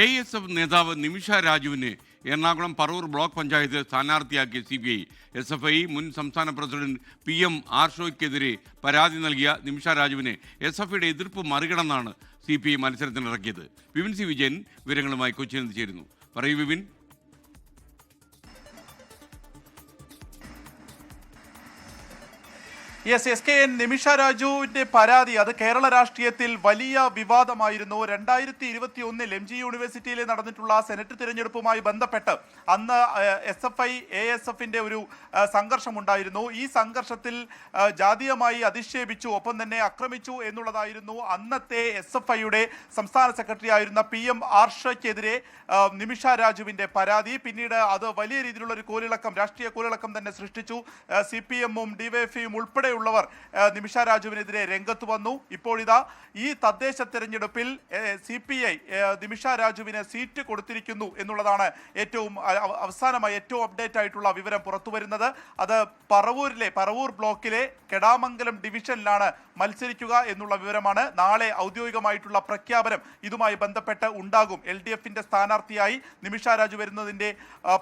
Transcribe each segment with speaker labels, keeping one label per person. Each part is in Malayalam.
Speaker 1: എ എസ് എഫ് നേതാവ് നിമിഷ രാജുവിനെ Ernakulam Paravur block panchayat സ്ഥാനാർത്ഥിയാക്കിയ C B I S F I മുൻ സംസ്ഥാന പ്രസിഡന്റ് പി എം ആർഷോയ്ക്കെതിരെ പരാതി നൽകിയ നിമിഷ രാജുവിനെ എസ് എഫ് ഐയുടെ എതിർപ്പ് മറികടന്നാണ് സി പി ഐ മത്സരത്തിനിറക്കിയത്. വിപിൻ സി വിജയൻ വിവരങ്ങളുമായി കൊച്ചിയിൽ നിന്ന് ചേരുന്നു. പറയൂ Vipin.
Speaker 2: Yes S K N Nimisha രാജുവിന്റെ പരാതി. അത് കേരള രാഷ്ട്രീയത്തിൽ വലിയ വിവാദമായിരുന്നു. രണ്ടായിരത്തി ഇരുപത്തി ഒന്നിൽ എം ജി യൂണിവേഴ്സിറ്റിയിൽ നടന്നിട്ടുള്ള സെനറ്റ് തിരഞ്ഞെടുപ്പുമായി ബന്ധപ്പെട്ട് അന്ന് S F I A S എഫിന്റെ ഒരു സംഘർഷമുണ്ടായിരുന്നു. ഈ സംഘർഷത്തിൽ ജാതീയമായി അധിക്ഷേപിച്ചു ഒപ്പം തന്നെ ആക്രമിച്ചു എന്നുള്ളതായിരുന്നു അന്നത്തെ എസ് എഫ് ഐയുടെ സംസ്ഥാന സെക്രട്ടറി ആയിരുന്ന പി എം ആർഷയ്ക്കെതിരെ നിമിഷ രാജുവിന്റെ പരാതി. പിന്നീട് അത് വലിയ രീതിയിലുള്ള ഒരു കോലിളക്കം രാഷ്ട്രീയ കോലിളക്കം തന്നെ സൃഷ്ടിച്ചു. സി പി എമ്മും ഡിവൈഎഫ്ഐയും ഉൾപ്പെടെയുള്ളവർ നിമിഷ രാജുവിനെതിരെ രംഗത്ത് വന്നു. ഇപ്പോഴിതാ ഈ തദ്ദേശ തെരഞ്ഞെടുപ്പിൽ സി പി ഐ നിമിഷ രാജുവിന് സീറ്റ് കൊടുത്തിരിക്കുന്നു എന്നുള്ളതാണ് ഏറ്റവും അവസാനമായി ഏറ്റവും അപ്ഡേറ്റ് ആയിട്ടുള്ള വിവരം പുറത്തു വരുന്നത് അത് പറവൂരിലെ പറവൂർ ബ്ലോക്കിലെ കെടാമംഗലം ഡിവിഷനിലാണ് മത്സരിക്കുക എന്നുള്ള വിവരമാണ്. നാളെ ഔദ്യോഗികമായിട്ടുള്ള പ്രഖ്യാപനം ഇതുമായി ബന്ധപ്പെട്ട് ഉണ്ടാകും. എൽ ഡി എഫിന്റെ സ്ഥാനാർത്ഥിയായി നിമിഷ രാജു വരുന്നതിന്റെ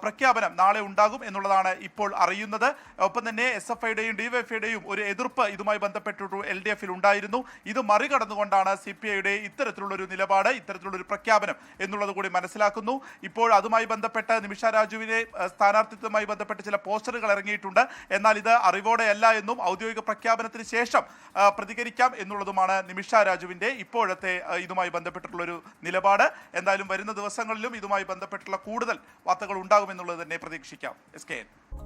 Speaker 2: പ്രഖ്യാപനം നാളെ ഉണ്ടാകും എന്നുള്ളതാണ് ഇപ്പോൾ അറിയുന്നത്. ഒപ്പം തന്നെ എസ് എഫ് ഐയുടെയും ഡിവൈഎഫ്ഐയുടെയും ഒരു എതിർപ്പ് ഇതുമായി ബന്ധപ്പെട്ടിട്ട് എൽ ഡി എഫിൽ ഉണ്ടായിരുന്നു. ഇത് മറികടന്നുകൊണ്ടാണ് സി പി ഐയുടെ ഇത്തരത്തിലുള്ളൊരു നിലപാട് ഇത്തരത്തിലുള്ളൊരു പ്രഖ്യാപനം എന്നുള്ളത് കൂടി മനസ്സിലാക്കുന്നു. ഇപ്പോൾ അതുമായി ബന്ധപ്പെട്ട് നിമിഷ രാജുവിനെ സ്ഥാനാർത്ഥിത്വമായി ബന്ധപ്പെട്ട് ചില പോസ്റ്ററുകൾ ഇറങ്ങിയിട്ടുണ്ട്. എന്നാൽ ഇത് അറിവോടെയല്ല എന്നും ഔദ്യോഗിക പ്രഖ്യാപനത്തിന് ശേഷം പ്രതികരിക്കാം എന്നുള്ളതുമാണ് നിമിഷ രാജുവിന്റെ ഇപ്പോഴത്തെ ഇതുമായി ബന്ധപ്പെട്ടിട്ടുള്ള ഒരു നിലപാട്. എന്തായാലും വരുന്ന ദിവസങ്ങളിലും ഇതുമായി ബന്ധപ്പെട്ടുള്ള കൂടുതൽ വാർത്തകൾ ഉണ്ടാകുമെന്നുള്ളത് തന്നെ പ്രതീക്ഷിക്കാം. S K N.